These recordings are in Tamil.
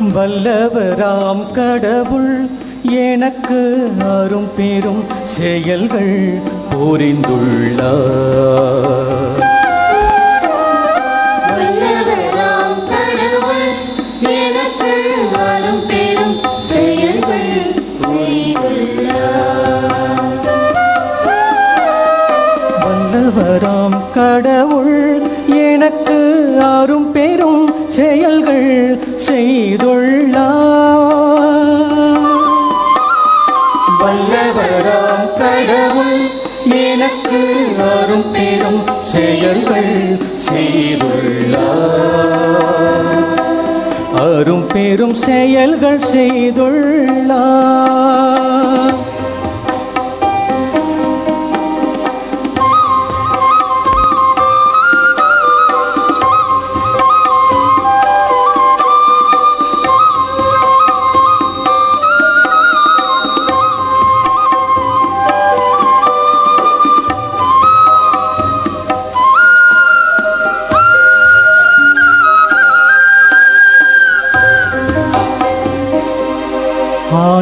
வல்லவராம் கடவுள் எனக்கு அரும் பெரும் செயல்கள் புரிந்துள்ளார். வல்லவராம் கடவுள் எனக்கு அரும் பெரும் செயல்கள் செய்துள்ளார். வல்லவராம் கடவுள் எனக்கு அரும் பெரும் செயல்கள் செய்துள்ளார். அரும் பெரும் செயல்கள் செய்துள்ளார்.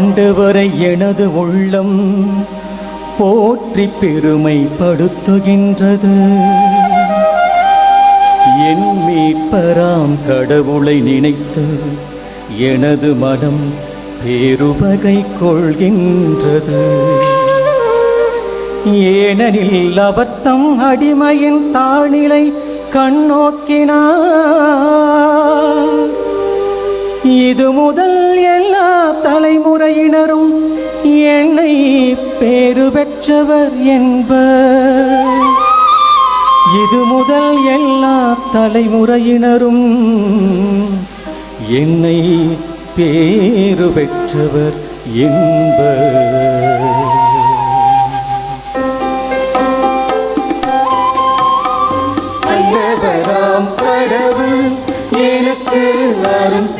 ஆண்டவரை எனது உள்ளம் போற்றி பெருமைப்படுத்துகின்றது. என் மீட்பராம் கடவுளை நினைத்து எனது மனம் பேருவகை கொள்கின்றது. ஏனெனில் அவர்த்தம் அடிமையின் தாழ்நிலை கண்ணோக்கினார். இது முதல் எல்லா தலைமுறையினரும் என்னை பேறு பெற்றவர் என்பர். இது முதல் எல்லா தலைமுறையினரும் என்னை பேறு பெற்றவர் என்பர். கடவுள் எனக்கு அரும்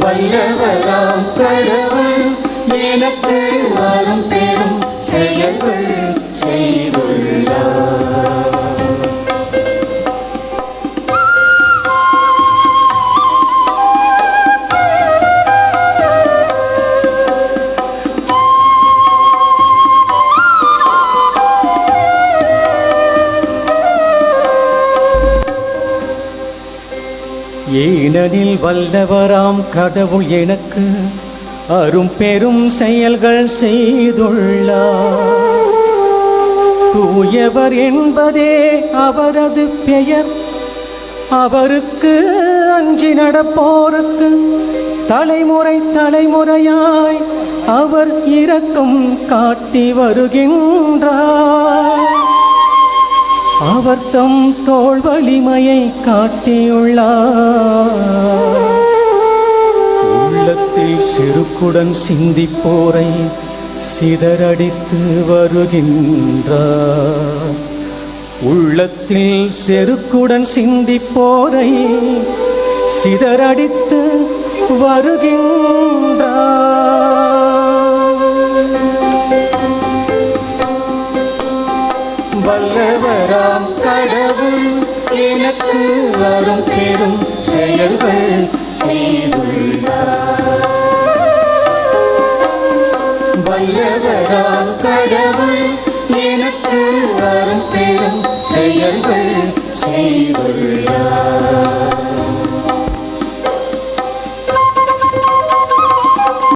வல்லவராம் கடவுள் எனக்கு வரும் பெரும் செயல்கள் ஏனெனில் வல்லவராம் கடவுள் எனக்கு அரும் பெரும் செயல்கள் செய்துள்ளார். தூயவர் என்பதே அவரது பெயர். அவருக்கு அஞ்சி நடப்போருக்கு தலைமுறை தலைமுறையாய் அவர் இரக்கம் காட்டி வருகின்றார். அவர் தம் தோள் வலிமையை காட்டியுள்ளார். உள்ளத்தில் செருக்குடன் சிந்திப்போரை சிதறடித்து வருகின்றார். உள்ளத்தில் செருக்குடன் சிந்திப்போரை சிதறடித்து வருகின்றார். வல்லவராம் கடவுள் எனக்கு வரும் பெரும் செயல்கள் செய்துள்ளார். வல்லவராம் கடவுள் எனக்கு வரும் பெரும் செயல்கள் செய்துள்ளார்.